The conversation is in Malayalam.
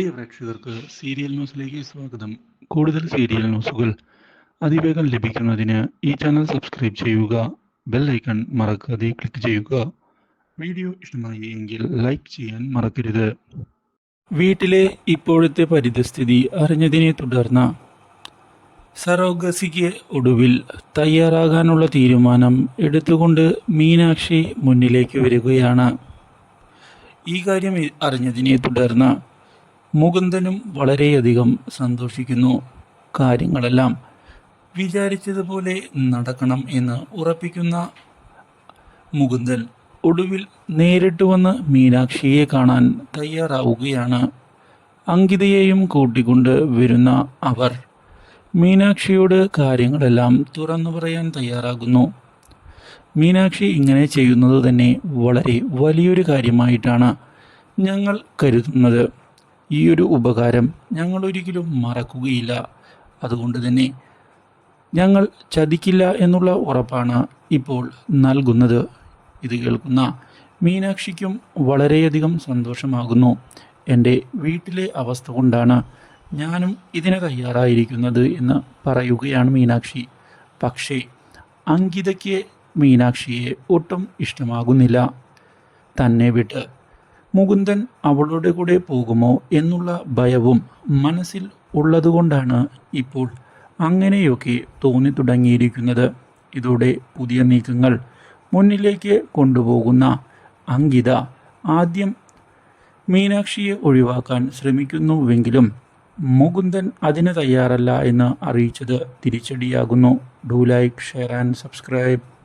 പ്രിയ പ്രേക്ഷകർക്ക് സീരിയൽ ന്യൂസിലേക്ക് സ്വാഗതം. കൂടുതൽ സീരിയൽ ന്യൂസുകൾ അതിവേഗം ലഭിക്കുന്നതിന് ഈ ചാനൽ സബ്സ്ക്രൈബ് ചെയ്യുക ബെൽ ഐക്കൺ മറക്കാതെ ക്ലിക്ക് ചെയ്യുക. വീഡിയോ ഇഷ്ടമായി എങ്കിൽ ലൈക്ക് ചെയ്യാൻ മറക്കരുത്. വീട്ടിലെ ഇപ്പോഴത്തെ പരിതസ്ഥിതി അറിഞ്ഞതിനെ തുടർന്ന് സറോഗസിക്ക് ഒടുവിൽ തയ്യാറാകാനുള്ള തീരുമാനം എടുത്തുകൊണ്ട് മീനാക്ഷി മുന്നിലേക്ക് വരികയാണ്. ഈ കാര്യം അറിഞ്ഞതിനെ തുടർന്ന് മുകുന്ദനും വളരെയധികം സന്തോഷിക്കുന്നു. കാര്യങ്ങളെല്ലാം വിചാരിച്ചതുപോലെ നടക്കണം എന്ന് ഉറപ്പിക്കുന്ന മുകുന്ദൻ ഒടുവിൽ നേരിട്ട് വന്ന് മീനാക്ഷിയെ കാണാൻ തയ്യാറാവുകയാണ്. അങ്കിതയെയും കൂട്ടിക്കൊണ്ട് വരുന്ന അവർ മീനാക്ഷിയോട് കാര്യങ്ങളെല്ലാം തുറന്നു പറയാൻ തയ്യാറാകുന്നു. മീനാക്ഷി ഇങ്ങനെ ചെയ്യുന്നത് തന്നെ വളരെ വലിയൊരു കാര്യമായിട്ടാണ് ഞങ്ങൾ കരുതുന്നത്. ഈ ഒരു ഉപകാരം ഞങ്ങൾ ഒരിക്കലും മറക്കുകയില്ല. അതുകൊണ്ട് തന്നെ ഞങ്ങൾ ചതിക്കില്ല എന്നുള്ള ഉറപ്പാണ് ഇപ്പോൾ നൽകുന്നത്. ഇത് കേൾക്കുന്ന മീനാക്ഷിക്കും വളരെയധികം സന്തോഷമാകുന്നു. എന്റെ വീട്ടിലെ അവസ്ഥ കൊണ്ടാണ് ഞാനും ഇതിന് തയ്യാറായിരിക്കുന്നത് എന്ന് പറയുകയാണ് മീനാക്ഷി. പക്ഷേ അങ്കിതയ്ക്ക് മീനാക്ഷിയെ ഒട്ടും ഇഷ്ടമാകുന്നില്ല. തന്നെ വിട്ട് മുകുന്ദൻ അവളുടെ കൂടെ പോകുമോ എന്നുള്ള ഭയവും മനസ്സിൽ ഉള്ളതുകൊണ്ടാണ് ഇപ്പോൾ അങ്ങനെയൊക്കെ തോന്നി തുടങ്ങിയിരിക്കുന്നത്. ഇതോടെ പുതിയ നീക്കങ്ങൾ മുന്നിലേക്ക് കൊണ്ടുപോകുന്ന അങ്കിത ആദ്യം മീനാക്ഷിയെ ഒഴിവാക്കാൻ ശ്രമിക്കുന്നുവെങ്കിലും മുകുന്ദൻ അതിന് തയ്യാറല്ല എന്ന് അറിയിച്ചത് തിരിച്ചടിയാകുന്നു. Do like share and subscribe.